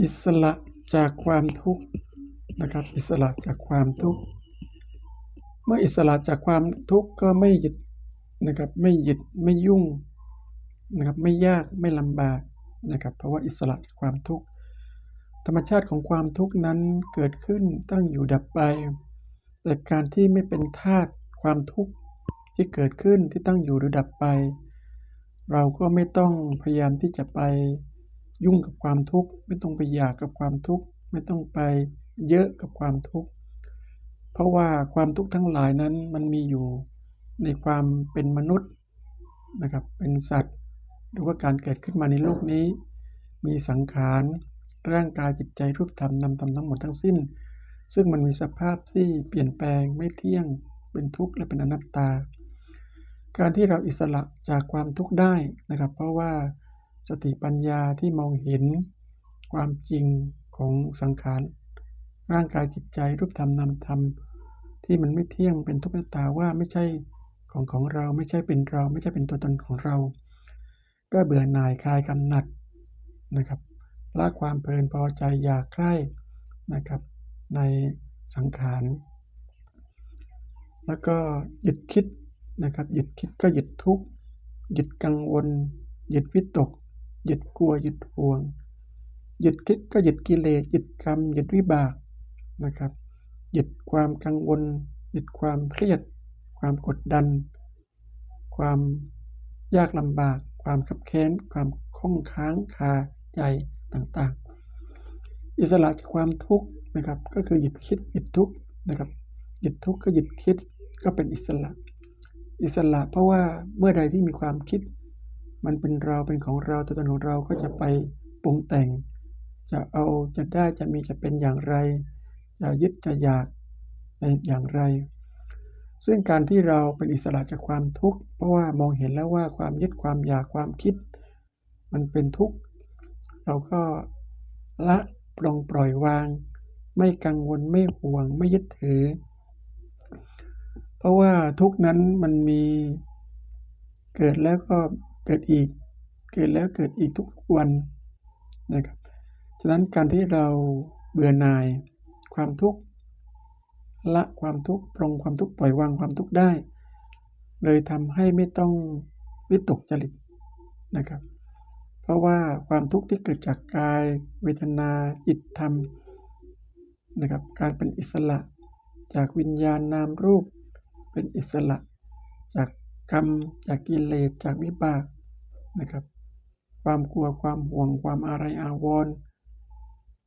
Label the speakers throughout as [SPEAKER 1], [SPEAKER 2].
[SPEAKER 1] อิสระจากความทุกข์นะครับ อิสระจากความทุกข์เมื่ออิสระจากความทุกข์ก็ไม่ยึดนะครับไม่ยึดไม่ยุ่งนะครับไม่ยากไม่ลำบากนะครับ เพราะว่าอิสระจากความทุกข์ธรรมชาติของความทุกข์นั้นเกิดขึ้นตั้งอยู่ดับไป แต่การที่ไม่เป็นทาสความทุกข์ที่เกิดขึ้นที่ตั้งอยู่หรือดับไป เราก็ไม่ต้องพยายามที่จะไป ยุ่งกับความทุกข์ ไม่ต้องไปอยากกับความทุกข์ ไม่ต้องไปเยอะกับความทุกข์ เพราะว่าความทุกข์ทั้งหลายนั้นมันมีอยู่ในความเป็นมนุษย์นะครับ เป็นสัตว์ หรือว่าการเกิดขึ้นมาในโลกนี้ มีสังขารร่างกายจิตใจรูปธรรมนามธรรมทั้งหมดทั้งสิ้น ซึ่งมันมีสภาพที่เปลี่ยนแปลงไม่เที่ยง เป็นทุกข์และเป็นอนัตตา การที่เราอิสระจากความทุกข์ได้นะครับ เพราะว่า สติปัญญาที่มองเห็นความจริงของสังขาร ร่างกายจิตใจรูปธรรมนามธรรม ที่มันไม่เที่ยงเป็นทุกข์นัตตาว่าไม่ใช่ของของเราไม่ใช่เป็นเรา ไม่ใช่เป็นตัวตนของเรา ก็เบื่อหน่ายคลายกำหนัดนะครับละความเพลินพอใจอยากใคร่นะครับในสังขาร แล้วก็หยุดคิดนะครับหยุดคิดก็หยุดทุกข์หยุดกังวล หยุดวิตก หยุดกลัวหยุดห่วง หยุดคิดก็หยุดกิเลสหยุดกรรมหยุดวิบากนะครับ หยุดความกังวล หยุดความเครียด ความกดดัน ความยากลำบาก ความขับแค้น ความข้องค้างคาใจต่างๆ อิสระจากความทุกข์นะครับ ก็คือหยุดคิดหยุดทุกข์นะครับ หยุดทุกข์ก็หยุดคิดก็เป็นอิสระ อิสระเพราะว่าเมื่อใดที่มีความคิด มันเป็นเราเป็นของเราตัวตนของเราก็จะไปปรุงแต่ง จะเอาจะได้จะมีจะเป็นอย่างไร จะยึดจะอยากในอย่างไร ซึ่งการที่เราเป็นอิสระจากความทุกข์เพราะว่ามองเห็นแล้วว่าความยึดความอยากความคิด มันเป็นทุกข์เราก็ละปลงปล่อยวาง ไม่กังวลไม่ห่วงไม่ยึดถือ เพราะว่าทุกนั้นมันมีเกิดแล้วก็ กิดอีก เกิดแล้วเกิดอีกทุกวันนะครับ ฉะนั้นการที่เราเบื่อหน่ายความทุกข์ละความทุกข์ปรงความทุกข์ปล่อยวางความทุกข์ได้ เลยทำให้ไม่ต้องวิตกจริตนะครับ เพราะว่าความทุกข์ที่เกิดจากกาย เวทนาจิตธรรมนะครับการเป็นอิสระจากวิญญาณนามรูป เป็นอิสระ จากกรรม จากกิเลสจากวิบาก นะครับ ความกลัวความห่วงความอะไรอาวรณ์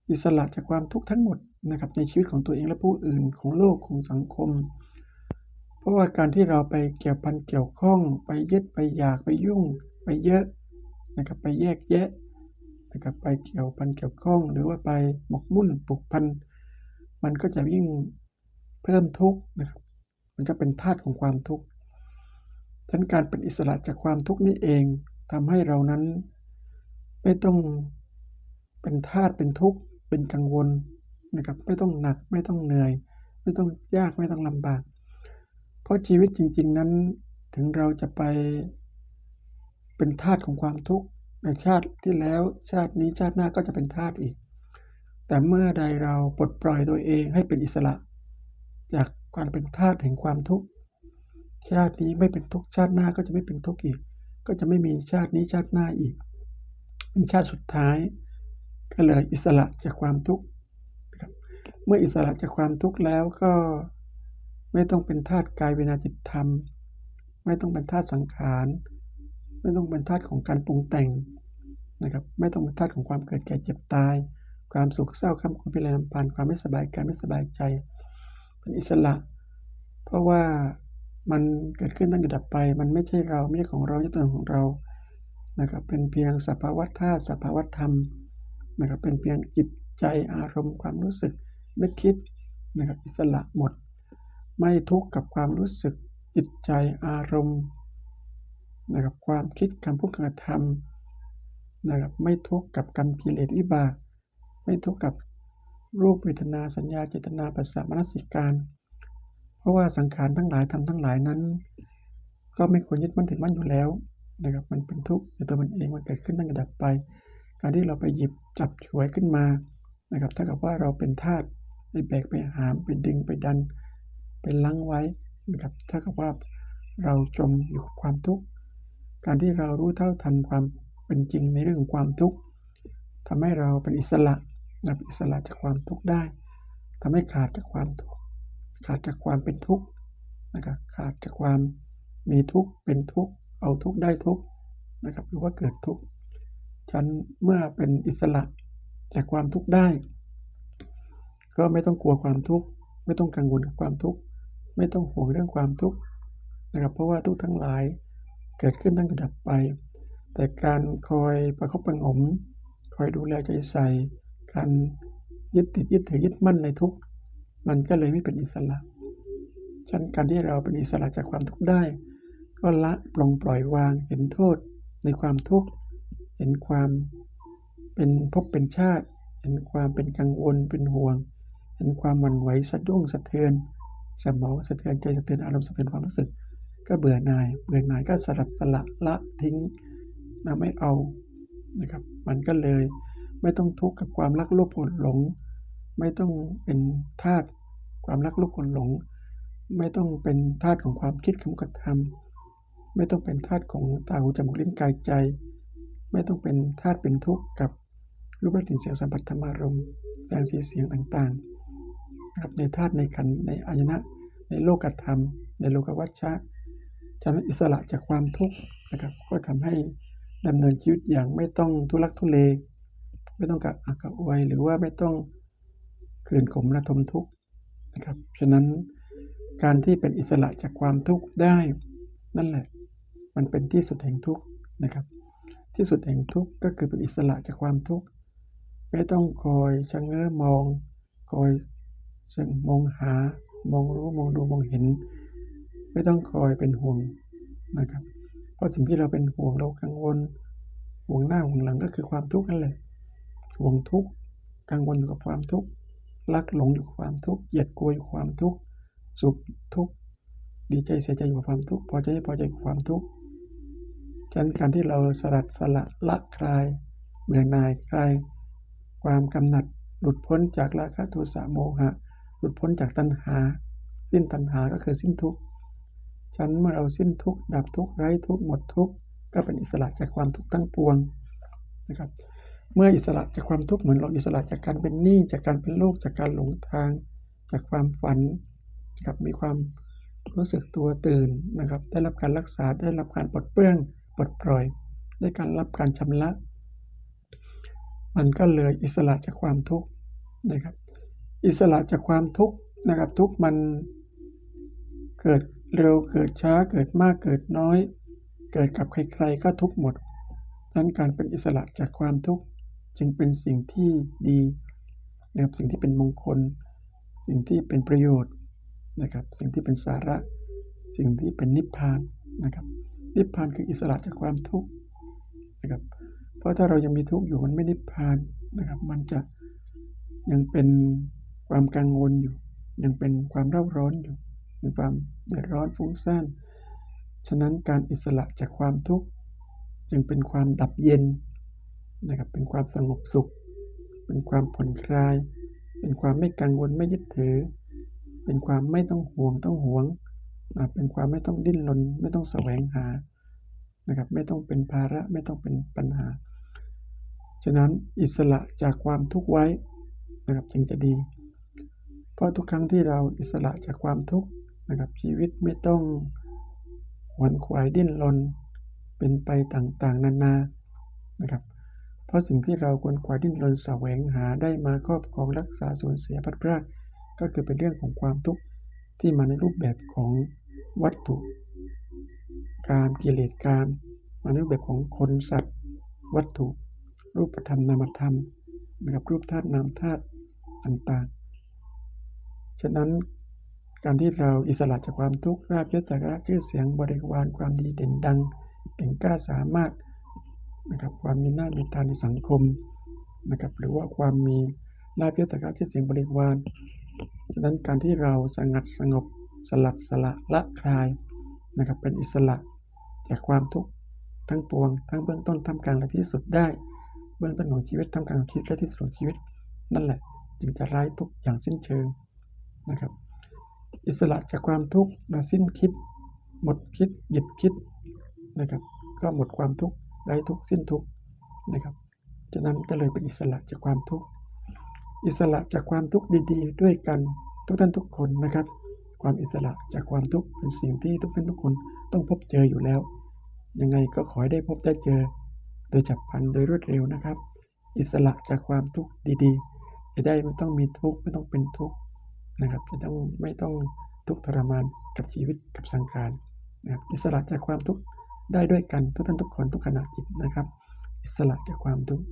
[SPEAKER 1] อิสระจากความทุกข์ทั้งหมดนะครับในชีวิตของตัวเองและผู้อื่นของโลกของสังคม เพราะว่าการที่เราไปเกี่ยวพันเกี่ยวข้อง ไปยึดไปอยากไปยุ่ง ไปเยอะนะครับไปแยกแยะนะครับไปเกี่ยวพันเกี่ยวข้อง หรือว่าไปหมกมุ่นปลุกพันมันก็จะยิ่งเพิ่มทุกข์นะครับ มันก็เป็นธาตุของความทุกข์ฉะนั้นการเป็นอิสระจากความทุกข์นี้เอง ทำให้เรานั้น ไม่ต้องเป็นธาตเป็นทุกข์เป็นกังวลนะครับไม่ต้องหนักไม่ต้องเหนื่อย ไม่ต้องยากไม่ต้องลำบาก เพราะชีวิตจริง ๆนั้นถึงเราจะไปเป็นธาตของความทุกข์ในชาติที่แล้วชาตินี้ชาติหน้าก็จะเป็นธาตอีก แต่เมื่อใดเราปลดปล่อยตัวเองให้เป็นอิสระ จากการเป็นธาตแห่งความทุกข์ชาตินี้ไม่เป็นทุกข์ชาติหน้าก็จะไม่เป็นทุกข์อีก ก็จะไม่มีชาตินี้ชาติหน้าอีก เป็นชาติสุดท้าย ก็เลยอิสระจากความทุกข์เมื่ออิสระจากความทุกข์แล้วก็ไม่ต้องเป็นธาตุกายเวนาจิตธรรม ไม่ต้องเป็นธาตุสังขาร ไม่ต้องเป็นธาตุของการปรุงแต่งนะครับ ไม่ต้องเป็นธาตุของความเกิดแก่เจ็บตาย ความสุขเศร้าคำคุณพิรลำพันความไม่สบายกายไม่สบายใจ เป็นอิสระ เพราะว่า มันเกิดขึ้นตั้งอยู่ดับไป มันไม่ใช่เราไม่ใช่ของเราไม่ใช่ตัวของเรานะครับเป็นเพียงสภาวะธาตุสภาวะธรรมนะครับเป็นเพียงจิตใจอารมณ์ความรู้สึกนึกคิดนะครับอิสระหมด ไม่ทุกข์กับความรู้สึกจิตใจอารมณ์นะครับความคิดคำพูดการทำนะครับไม่ทุกข์กับกรรมกิเลสวิบาก ไม่ทุกข์กับรูปเวทนาสัญญาเจตนาปัสสะมนสิการ เพราะว่าสังขารทั้งหลายทำทั้งหลายนั้น ก็ไม่ควรยึดมั่นถือมั่นอยู่แล้วนะครับ มันเป็นทุกข์ในตัวมันเองมันเกิดขึ้นตั้งแต่ดับไป การที่เราไปหยิบจับฉวยขึ้นมานะครับเท่ากับว่าเราเป็นทาสไปแบกไปหามไปดึงไปดัน ไปลังไว้นะครับเท่ากับว่าเราจมอยู่กับความทุกข์การที่เรารู้เท่าทันความเป็นจริงในเรื่องของความทุกข์ทำให้เราเป็นอิสระนะอิสระจากความทุกข์ได้ทำให้ขาดจากความทุกข์ ขาดจากความเป็นทุกข์นะครับขาดจากความมีทุกข์เป็นทุกข์เอาทุกข์ได้ทุกข์นะครับหรือว่าเกิดทุกข์ฉันเมื่อเป็นอิสระจากความทุกข์ได้ ก็ไม่ต้องกลัวความทุกข์ไม่ต้องกังวลกับความทุกข์ไม่ต้องห่วงเรื่องความทุกข์นะครับ เพราะว่าทุกข์ทั้งหลายเกิดขึ้นตั้งแต่ดับไป แต่การคอยประคบประงม คอยดูแลใจใส่การยึดติดยึดถือยึดมั่นในทุกข์ มันก็เลยไม่เป็นอิสระฉันการที่เราเป็นอิสระจากความทุกข์ได้ ก็ละปลงปล่อยวางเห็นโทษในความทุกข์ เห็นความเป็นภพเป็นชาติ เห็นความเป็นกังวลเป็นห่วง เห็นความหวั่นไหวสะดุ้งสะเทือน สมองสะเทือนใจสะเทือนอารมณ์สะเทือนความรู้สึก ก็เบื่อหน่ายเบื่อหน่ายก็สลัดสละละทิ้งนะไม่เอานะครับ มันก็เลยไม่ต้องทุกข์กับความรักโลภโกรธหลง ไม่ต้องเป็นทาสความรักลภโกรธหลง ไม่ต้องเป็นทาสของความคิดคำกระทำไม่ต้องเป็นทาสของตาหูจมูกลิ้นกายใจ ไม่ต้องเป็นทาสเป็นทุกข์กับรูปรสกลิ่นเสียงสัมผัสธรรมารมณ์แสงสีเสียงต่างๆครับในธาตุในขันในอายนะในโลกธรรม ในโลกวัชชะจะเป็นอิสระจากความทุกข์นะครับก็ทำให้ดำเนินชีวิตอย่างไม่ต้องทุลักทุเล ไม่ต้องกับอักกะอวยหรือว่าไม่ต้อง คืนขมระทมทุกข์นะครับ ฉะนั้นการที่เป็นอิสระจากความทุกข์ได้ นั่นแหละ มันเป็นที่สุดแห่งทุกข์นะครับ ที่สุดแห่งทุกข์ก็คือเป็นอิสระจากความทุกข์ไม่ต้องคอยชะเง้อมอง คอยชะมองหา มองรู้มองดูมองเห็น ไม่ต้องคอยเป็นห่วงนะครับ เพราะสิ่งที่เราเป็นห่วงเรากังวลห่วงหน้าห่วงหลังก็คือความทุกข์นั่นแหละห่วงทุกข์กังวลกับความทุกข์ รักหลงอยู่ความทุกข์เหยียดกลัวอยู่ความทุกข์สุขทุกข์ดีใจเสียใจอยู่ความทุกข์พอใจไม่พอใจกับความทุกข์ฉะนั้นการที่เราสลัดสละละคลายเบื่อหน่ายคลายความกำหนัดหลุดพ้นจากราคะโทสะโมหะ หลุดพ้นจากตัณหา สิ้นตัณหาก็คือสิ้นทุกข์ฉะนั้นเมื่อเราสิ้นทุกข์ดับทุกข์ไร้ทุกข์หมดทุกข์ก็เป็นอิสระจากความทุกข์ทั้งปวงนะครับ เมื่ออิสระจากความทุกข์เหมือนเราอิสระจากการเป็นหนี้จากการเป็นโรคจากการหลงทาง จากความฝันนะครับมีความรู้สึกตัวตื่นนะครับ ได้รับการรักษาได้รับการปลดเปลื้องปลดปล่อย ได้การรับการชำระ มันก็เลยอิสระจากความทุกข์นะครับ อิสระจากความทุกข์นะครับ ทุกข์มันเกิดเร็วเกิดช้าเกิดมากเกิดน้อย เกิดกับใครๆก็ทุกข์หมดดังนั้นการเป็นอิสระจากความทุกข์ จึงเป็นสิ่งที่ดีนะครับสิ่งที่เป็นมงคล สิ่งที่เป็นประโยชน์นะครับ สิ่งที่เป็นสาระ สิ่งที่เป็นนิพพานนะครับ นิพพานคืออิสระจากความทุกข์นะครับ เพราะถ้าเรายังมีทุกข์อยู่มันไม่นิพพานนะครับ มันจะยังเป็นความกังวลอยู่ ยังเป็นความเร่าร้อนอยู่มีความเดือดร้อนฟุ้งซ่านฉะนั้นการอิสระจากความทุกข์จึงเป็นความดับเย็น นะครับ เป็นความสงบสุข เป็นความผ่อนคลาย เป็นความไม่กังวลไม่ยึดถือ เป็นความไม่ต้องห่วงต้องหวงนะเป็นความไม่ต้องดิ้นรนไม่ต้องแสวงหานะครับ ไม่ต้องเป็นภาระไม่ต้องเป็นปัญหา ฉะนั้นอิสระจากความทุกข์ไว้นะครับจึงจะดี เพราะทุกครั้งที่เราอิสระจากความทุกข์นะครับชีวิตไม่ต้องหวนขวายดิ้นรนเป็นไปต่างๆ นานานะครับ ราะสิ่งที่เราควรขวายดิ้นรนแสวงหาได้มาครอบครองรักษาสูญเสียพัดพรากก็คือเป็นเรื่องของความทุกข์ที่มาในรูปแบบของวัตถุการกิเลสการมาในรูปแบบของคนสัตว์ วัตถุ รูปธรรมนามธรรมนะครับรูปธาตุนามธาตุต่างๆ ฉะนั้นการที่เราอิสระจากความทุกข์ราบยศสักการะชื่อเสียงบริวารความดีเด่นดังเก่งกล้าสามารถ นะครับความมีหน้ามีตาในสังคมนะครับหรือว่าความมีลาภยศการะชื่เสียงบริวารฉะนั้นการที่เราสงัดสงบสลัดสละละคลายนะครับเป็นอิสระจากความทุกข์ทั้งปวง ทั้งเบื้องต้นท่ามกลางและที่สุดได้ เบื้องต้นของชีวิตท่ามกลางของชีวิตและที่สุดของชีวิต นั่นแหละจึงจะไร้ทุกข์อย่างสิ้นเชิงนะครับ อิสระจากความทุกข์มาสิ้นคิด หมดคิดหยุดคิดนะครับ ก็หมดความทุกข์ ไร้ทุกสิ้นทุกนะครับฉะนั้นก็เลยเป็นอิสระจากความทุกข์อิสระจากความทุกข์ดีๆ ด้วยกันทุกท่านทุกคนนะครับ ความอิสระจากความทุกข์เป็นสิ่งที่ทุกท่านทุกคนต้องพบเจออยู่แล้ว ยังไงก็ขอให้ได้พบได้เจอ โดยฉับพลันโดยรวดเร็วนะครับ อิสระจากความทุกข์ดีๆ จะได้ไม่ต้องมีทุกข์ไม่ต้องเป็นทุกข์นะครับจะต้องไม่ต้องทุกข์ทรมานกับชีวิตกับสังขารนะครับอิสระจากความทุกข์ ได้ด้วยกันทุกท่านทุกคนทุกขณะจิตนะครับ อิสระจากความทุกข์